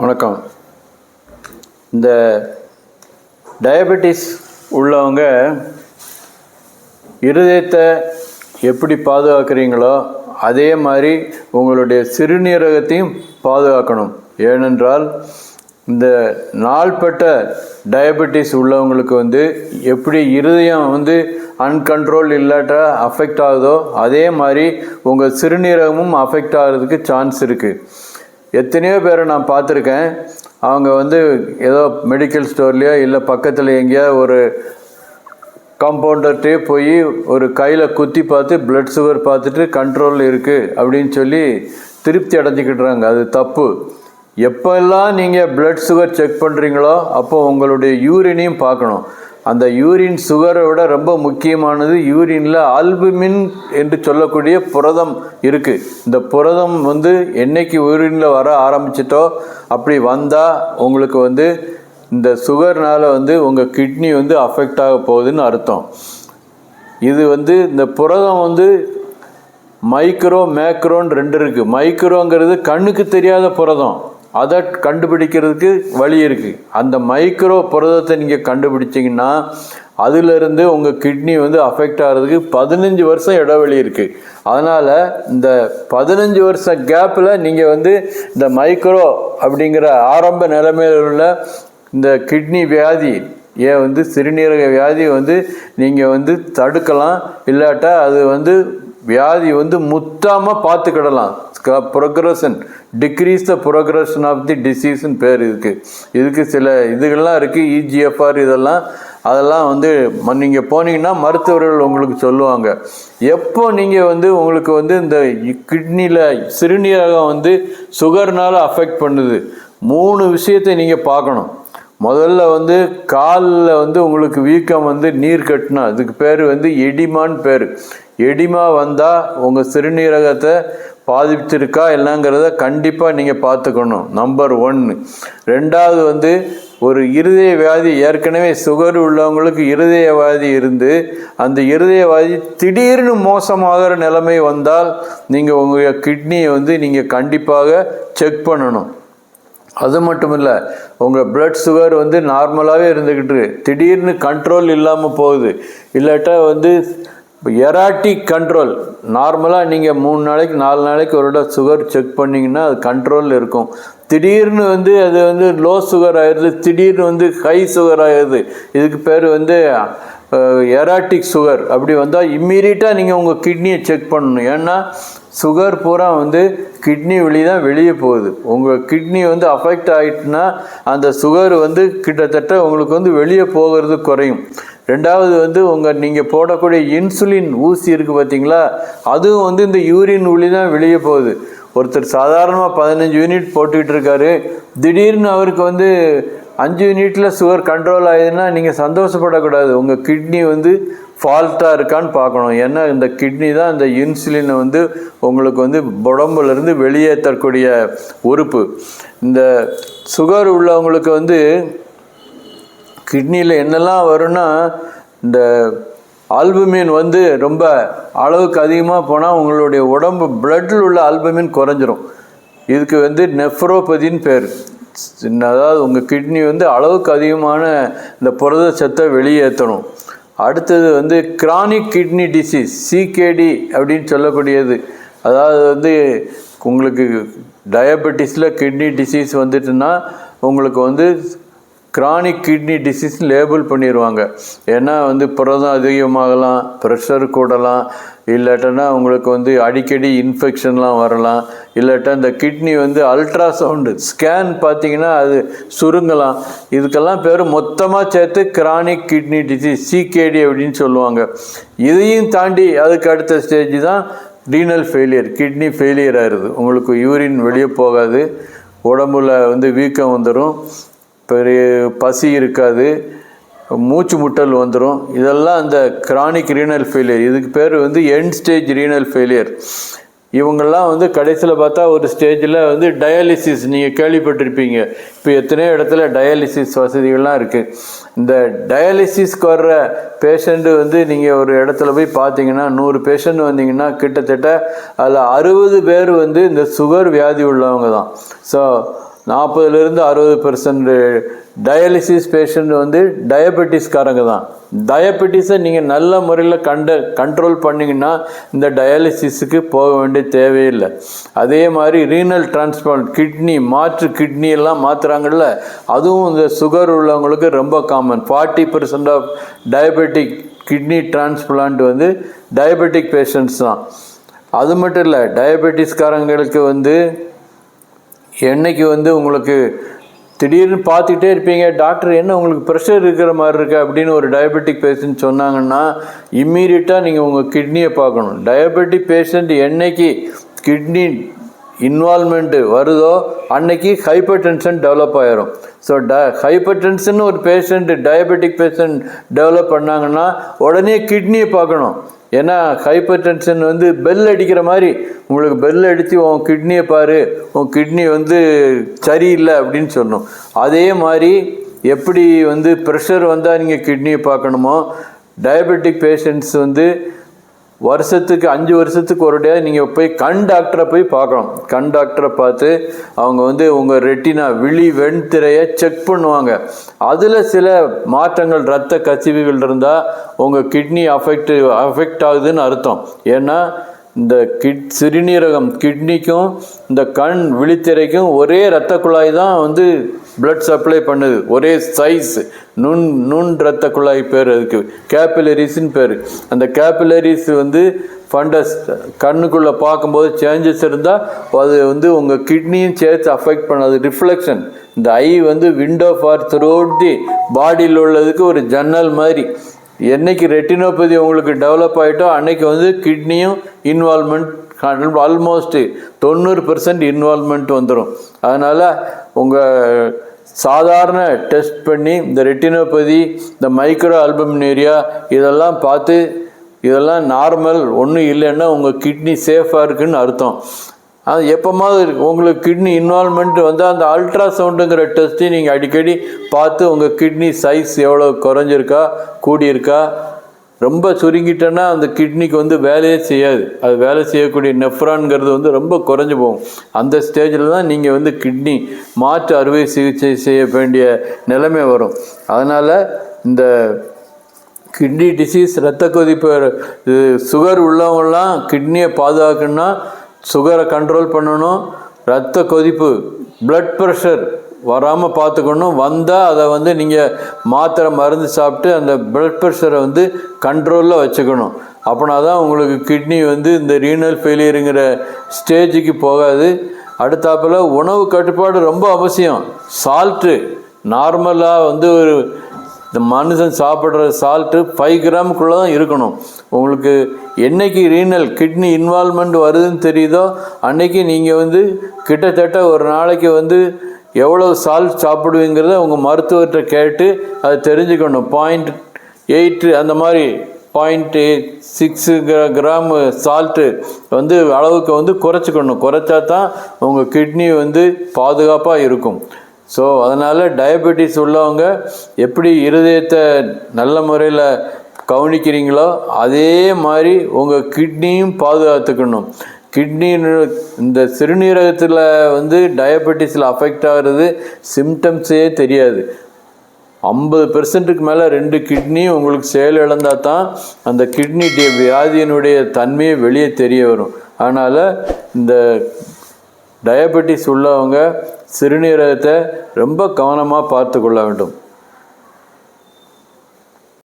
வணக்கம். இந்த டயபெட்டிஸ் உள்ளவங்க இருதயத்தை எப்படி பாதுகாக்கிறீங்களோ அதே மாதிரி உங்களுடைய சிறுநீரகத்தையும் பாதுகாக்கணும். ஏனென்றால் இந்த நாள்பட்ட டயபெட்டிஸ் உள்ளவங்களுக்கு வந்து எப்படி இருதயம் வந்து அன்கண்ட்ரோல் இல்லாட்டா அஃபெக்ட் ஆகுதோ அதே மாதிரி உங்கள் சிறுநீரகமும் அஃபெக்ட் ஆகிறதுக்கு சான்ஸ் இருக்குது எத்தனையோ பேரை நான் பார்த்துருக்கேன். அவங்க வந்து ஏதோ மெடிக்கல் ஸ்டோர்லேயோ இல்லை பக்கத்தில் எங்கேயாவது ஒரு காம்பவுண்டர்கிட்டே போய் ஒரு கையில் குத்தி பார்த்து பிளட் சுகர் பார்த்துட்டு கண்ட்ரோல் இருக்குது அப்படின்னு சொல்லி திருப்தி அடைஞ்சிக்கிட்டுறாங்க. அது தப்பு. எப்போல்லாம் நீங்கள் பிளட் சுகர் செக் பண்ணுறீங்களோ அப்போ உங்களுடைய யூரினையும் பார்க்கணும். அந்த யூரின் சுகரை விட ரொம்ப முக்கியமானது யூரினில் ஆல்புமின் என்று சொல்லக்கூடிய புரதம் இருக்குது இந்த புரதம் வந்து என்னைக்கு யூரினில் வர ஆரம்பிச்சிட்டோ அப்படி வந்தால் உங்களுக்கு வந்து இந்த சுகர்னால் வந்து உங்கள் கிட்னி வந்து அஃபெக்ட் ஆக போகுதுன்னு அர்த்தம். இது வந்து இந்த புரதம் வந்து மைக்ரோ மேக்ரோன்னு ரெண்டு இருக்குது மைக்ரோங்கிறது கண்ணுக்கு தெரியாத புரதம். அதை கண்டுபிடிக்கிறதுக்கு வழி இருக்குது அந்த மைக்ரோ புரதத்தை நீங்கள் கண்டுபிடிச்சிங்கன்னா அதிலிருந்து உங்கள் கிட்னி வந்து அஃபெக்ட் ஆகிறதுக்கு பதினஞ்சு வருஷம் இடைவெளி இருக்குது அதனால் இந்த பதினஞ்சு வருஷம் கேப்பில் நீங்கள் வந்து இந்த மைக்ரோ அப்படிங்கிற ஆரம்ப நிலைமையில் உள்ள இந்த கிட்னி வியாதி ஏன் வந்து சிறுநீரக வியாதி வந்து நீங்கள் வந்து தடுக்கலாம். இல்லாட்டா அது வந்து வியாதி வந்து முத்தாமல் பார்த்துக்கிடலாம். Progression decrease the progression of the டிசீஸ்னு பேர் இருக்குது இதுக்கு சில இதுகள்லாம் இருக்குது இஜிஎஃப்ஆர் இதெல்லாம். அதெல்லாம் வந்து நீங்கள் போனீங்கன்னா மருத்துவர்கள் உங்களுக்கு சொல்லுவாங்க. எப்போ நீங்கள் வந்து உங்களுக்கு வந்து இந்த கிட்னியில் சிறுநீரகம் வந்து சுகர்னால் அஃபெக்ட் பண்ணுது மூணு விஷயத்தை நீங்கள் பார்க்கணும். முதல்ல வந்து காலில் வந்து உங்களுக்கு வீக்கம் வந்து நீர் கட்டினா அதுக்கு பேர் வந்து எடிமான்னு பேர். எடிமா வந்தால் உங்கள் சிறுநீரகத்தை பாதித்திருக்கா இல்லைங்கிறத கண்டிப்பாக நீங்கள் பார்த்துக்கணும். நம்பர் ஒன்று ரெண்டாவது வந்து ஒரு இருதய வியாதி ஏற்கனவே சுகர் உள்ளவங்களுக்கு இருதய வியாதி இருந்து அந்த இருதய வியாதி திடீர்னு மோசமாகிற நிலைமை வந்தால் நீங்கள் உங்கள் கிட்னியை வந்து நீங்கள் கண்டிப்பாக செக் பண்ணணும். அது மட்டும் இல்லை உங்கள் பிளட் சுகர் வந்து நார்மலாகவே இருந்துக்கிட்டு திடீர்னு கண்ட்ரோல் இல்லாமல் போகுது. இல்லாட்டா வந்து இப்போ எராட்டிக் கண்ட்ரோல் நார்மலாக நீங்கள் மூணு நாளைக்கு நாலு நாளைக்கு ஒரு இடம் சுகர் செக் பண்ணிங்கன்னா அது கண்ட்ரோலில் இருக்கும். திடீர்னு வந்து அது வந்து லோ சுகர் ஆயிடுது திடீர்னு வந்து ஹை சுகர் ஆயிடுது. இதுக்கு பேர் வந்து எராட்டிக் சுகர் அப்படி வந்தால் இம்மீடியட்டாக நீங்கள் உங்கள் கிட்னியை செக் பண்ணணும். ஏன்னா சுகர் பூரா வந்து கிட்னி வழி தான் வெளியே போகுது. உங்கள் கிட்னி வந்து அஃபெக்ட் ஆகிட்டுனா அந்த சுகர் வந்து கிட்டத்தட்ட உங்களுக்கு வந்து வெளியே போகிறது குறையும். ரெண்டாவது வந்து உங்கள் நீங்கள் போடக்கூடிய இன்சுலின் ஊசி இருக்குது பார்த்தீங்களா அதுவும் வந்து இந்த யூரின் ஒளி தான் வெளியே போகுது. ஒருத்தர் சாதாரணமாக பதினஞ்சு யூனிட் போட்டுக்கிட்டு இருக்காரு. திடீர்னு அவருக்கு வந்து அஞ்சு யூனிட்டில் சுகர் கண்ட்ரோல் ஆகுதுன்னா நீங்கள் சந்தோஷப்படக்கூடாது. உங்கள் கிட்னி வந்து ஃபால்ட்டாக இருக்கான்னு பார்க்கணும். ஏன்னா இந்த கிட்னி தான் இந்த இன்சுலினை வந்து உங்களுக்கு வந்து உடம்புலேருந்து வெளியேற்றக்கூடிய உறுப்பு. இந்த சுகர் உள்ளவங்களுக்கு வந்து கிட்னியில் என்னெல்லாம் வரும்னா இந்த ஆல்புமின் வந்து ரொம்ப அளவுக்கு அதிகமாக போனால் உங்களுடைய உடம்பு பிளட்டில் உள்ள ஆல்புமின் குறைஞ்சிரும். இதுக்கு வந்து நெஃப்ரோபதின்னு பேர். அதாவது உங்கள் கிட்னி வந்து அளவுக்கு அதிகமான இந்த புரத சத்தை வெளியேற்றணும். அடுத்தது வந்து கிரானிக் கிட்னி டிசீஸ் சிகேடி அப்படின்னு சொல்லக்கூடியது. அதாவது வந்து உங்களுக்கு டயபெட்டிஸில் கிட்னி டிசீஸ் வந்துட்டுன்னா உங்களுக்கு வந்து கிரானிக் கிட்னி டிசீஸ் லேபிள் பண்ணிடுவாங்க ஏன்னா வந்து புரதம் அதிகமாகலாம் ப்ரெஷர் கூடலாம் இல்லாட்டனா உங்களுக்கு வந்து அடிக்கடி இன்ஃபெக்ஷன்லாம் வரலாம். இல்லாட்டா இந்த கிட்னி வந்து அல்ட்ராசவுண்டு ஸ்கேன் பார்த்தீங்கன்னா அது சுருங்கலாம். இதுக்கெல்லாம் பேர் மொத்தமாக சேர்த்து கிரானிக் கிட்னி டிசீஸ் சிகேடி அப்படின்னு சொல்லுவாங்க. இதையும் தாண்டி அதுக்கு அடுத்த ஸ்டேஜ் தான் ரீனல் ஃபெயிலியர் கிட்னி ஃபெயிலியர் ஆயிடுது. உங்களுக்கு யூரின் வெளியே போகாது உடம்புல வந்து வீக்கம் வந்துடும் பெரிய பசி இருக்காது. மூச்சு முட்டல் வந்துடும் இதெல்லாம் அந்த கிரானிக் ரீனல் ஃபெயிலியர் இதுக்கு பேர் வந்து எண்ட் ஸ்டேஜ் ரீனல் ஃபெயிலியர் இவங்கெல்லாம் வந்து கடைசியில் பார்த்தா ஒரு ஸ்டேஜில் வந்து டயாலிசிஸ் நீங்கள் கேள்விப்பட்டிருப்பீங்க. இப்போ எத்தனையோ இடத்துல டயாலிசிஸ் வசதிகள்லாம் இருக்குது இந்த டயாலிசிஸ்க்கு வர்ற பேஷண்ட்டு வந்து நீங்கள் ஒரு இடத்துல போய் பார்த்தீங்கன்னா நூறு பேஷண்ட் வந்தீங்கன்னா கிட்டத்தட்ட அதில் அறுபது பேர் வந்து இந்த சுகர் வியாதி உள்ளவங்க தான். ஸோ நாற்பதுலேருந்து அறுபது பெர்சன்ட் டயாலிசிஸ் பேஷண்ட் வந்து டயபெட்டிஸ்காரங்க தான். டயபெட்டிஸை நீங்கள் நல்ல முறையில் கண்ட கண்ட்ரோல் பண்ணிங்கன்னா இந்த டயாலிசிஸுக்கு போக வேண்டிய தேவையில்லை அதே மாதிரி ரீனல் டிரான்ஸ்பிளான்ட் கிட்னி மாற்று கிட்னி எல்லாம் மாற்றுறாங்கல்ல அதுவும் இந்த சுகர் உள்ளவங்களுக்கு ரொம்ப common forty percent of diabetic kidney transplant வந்து டயபெட்டிக் பேஷண்ட்ஸ் தான். அது மட்டும் இல்லை டயபெட்டிஸ்காரங்களுக்கு வந்து என்னைக்கு வந்து உங்களுக்கு திடீர்னு பார்த்துக்கிட்டே இருப்பீங்க டாக்டர் என்ன உங்களுக்கு ப்ரெஷர் இருக்கிற மாதிரி இருக்கு அப்படின்னு ஒரு டயபெட்டிக் பேஷண்ட் சொன்னாங்கன்னா இம்மீடியட்டாக நீங்கள் உங்கள் கிட்னியை பார்க்கணும். டயபெட்டிக் பேஷண்ட் என்னைக்கு கிட்னி இன்வால்மெண்ட்டு வருதோ அன்னைக்கு ஹைப்பர் டென்ஷன் டெவலப் ஆயிரும். ஸோ ட ஹைப்பர் டென்ஷன் ஒரு பேஷண்ட்டு டயபெட்டிக் பேஷண்ட் டெவலப் பண்ணாங்கன்னா உடனே கிட்னியை பார்க்கணும். ஏன்னா ஹைப்பர் டென்ஷன் வந்து பெல் அடிக்கிற மாதிரி. உங்களுக்கு பெல் அடித்து உன் கிட்னியை பாரு உன் கிட்னி வந்து சரியில்லை அப்படின்னு சொல்லணும். அதே மாதிரி எப்படி வந்து ப்ரெஷர் வந்தால் நீங்கள் கிட்னியை பார்க்கணுமோ டயபெட்டிக் பேஷண்ட்ஸ் வந்து வருஷத்துக்கு அஞ்சு வருஷத்துக்கு ஒரு டே நீங்கள் போய் கண் டாக்டரை போய் பார்க்கணும். கண் டாக்டரை பார்த்து அவங்க வந்து உங்கள் ரெட்டினா விழி வெண்திரையை செக் பண்ணுவாங்க. அதில் சில மாற்றங்கள் ரத்த கசிவுகள் இருந்தால் உங்கள் கிட்னி அஃபெக்ட் அஃபெக்ட் ஆகுதுன்னு அர்த்தம். ஏன்னா இந்த கிட் சிறுநீரகம் கிட்னிக்கும் இந்த கண் விழித்திரைக்கும் ஒரே இரத்த குழாய் தான் வந்து பிளட் சப்ளை பண்ணுது. ஒரே சைஸ் நுண் நுண் ரத்த குழாய் பேர் அதுக்கு. கேபிலரிஸ்ன்னு பேர். அந்த கேபிலரிஸ் வந்து ஃபண்டஸ் கண்ணுக்குள்ளே பார்க்கும்போது சேஞ்சஸ் இருந்தால் அது வந்து உங்கள் கிட்னியும் சேர்த்து அஃபெக்ட் பண்ணாது. ரிஃப்ளெக்ஷன் இந்த ஐ வந்து விண்டோ ஃபார் த்ரூட் தி பாடியில் உள்ளதுக்கு ஒரு ஜன்னல் மாதிரி. என்னைக்கு ரெட்டினோபதி உங்களுக்கு டெவலப் ஆகிட்டோ அன்னைக்கு வந்து கிட்னியும் இன்வால்மெண்ட் ஆல்மோஸ்ட் தொண்ணூறு பெர்சன்ட் இன்வால்மெண்ட் வந்துடும் அதனால் உங்கள் சாதாரண டெஸ்ட் பண்ணி இந்த ரெட்டினோபதி இந்த மைக்ரோ ஆல்பமினேரியா இதெல்லாம் பார்த்து இதெல்லாம் நார்மல் ஒன்றும் இல்லைன்னா உங்கள் கிட்னி சேஃபாக இருக்குன்னு அர்த்தம். அது எப்போமாவது உங்களுக்கு கிட்னி இன்வால்மெண்ட் வந்து அந்த அல்ட்ராசவுண்டுங்கிற டெஸ்ட்டையும் நீங்கள் அடிக்கடி பார்த்து உங்கள் கிட்னி சைஸ் எவ்வளோ குறைஞ்சிருக்கா கூடியிருக்கா ரொம்ப சுருங்கிட்டேன்னா அந்த கிட்னிக்கு வந்து வேலையே செய்யாது. அது வேலை செய்யக்கூடிய நெஃப்ரான்ங்கிறது வந்து ரொம்ப குறைஞ்சி போகும். அந்த ஸ்டேஜில் தான் நீங்கள் வந்து கிட்னி மாற்று அறுவை சிகிச்சை செய்ய வேண்டிய நிலைமை வரும். அதனால் இந்த கிட்னி டிசீஸ் ரத்த கொதிப்பு இது சுகர் உள்ளவங்கலாம் கிட்னியை பாதுகாக்கணும்னா சுகரை கண்ட்ரோல் பண்ணணும். ரத்த கொதிப்பு ப்ளட் ப்ரெஷர் வராமல் பார்த்துக்கணும். வந்தால் அதை வந்து நீங்கள் மாத்திரை மருந்து சாப்பிட்டு அந்த பிளட் ப்ரெஷரை வந்து கண்ட்ரோலில் வச்சுக்கணும். அப்படின்னா தான் உங்களுக்கு கிட்னி வந்து இந்த ரீனல் ஃபெயிலியருங்கிற ஸ்டேஜுக்கு போகாது. அடுத்தாப்பில் உணவு கட்டுப்பாடு ரொம்ப அவசியம். சால்ட்டு நார்மலாக வந்து ஒரு இந்த மனுஷன் சாப்பிட்ற சால்ட்டு ஃபைவ் கிராமுக்குள்ளே தான் இருக்கணும். உங்களுக்கு என்னைக்கு ரீனல் கிட்னி இன்வால்மெண்ட் வருதுன்னு தெரியுதோ அன்னைக்கு நீங்கள் வந்து கிட்டத்தட்ட ஒரு நாளைக்கு வந்து எவ்வளோ சால்ட் சாப்பிடுவீங்கிறத உங்கள் மருத்துவர்கிட்ட கேட்டு அதை தெரிஞ்சுக்கணும். பாயிண்ட் எயிட்டு அந்த மாதிரி பாயிண்ட்டு சிக்ஸு கிராம் சால்ட்டு வந்து அளவுக்கு வந்து குறைச்சிக்கணும். குறைச்சா தான் உங்கள் கிட்னி வந்து பாதுகாப்பாக இருக்கும். ஸோ அதனால் டயபெட்டிஸ் உள்ளவங்க எப்படி இருதயத்தை நல்ல முறையில் கவனிக்கிறீங்களோ அதே மாதிரி உங்கள் கிட்னியும் பாதுகாத்துக்கணும். கிட்னி இந்த சிறுநீரகத்தில் வந்து டயபெட்டிஸில் அஃபெக்ட் ஆகிறது சிம்டம்ஸே தெரியாது. ஐம்பது பெர்சன்ட்டுக்கு மேலே ரெண்டு கிட்னி உங்களுக்கு செயல் இழந்தால் தான் அந்த கிட்னி வியாதியினுடைய தன்மையை வெளியே தெரிய வரும். அதனால் இந்த டயபெட்டிஸ் உள்ளவங்க சிறுநீரகத்தை ரொம்ப கவனமாக பார்த்து கொள்ள வேண்டும்.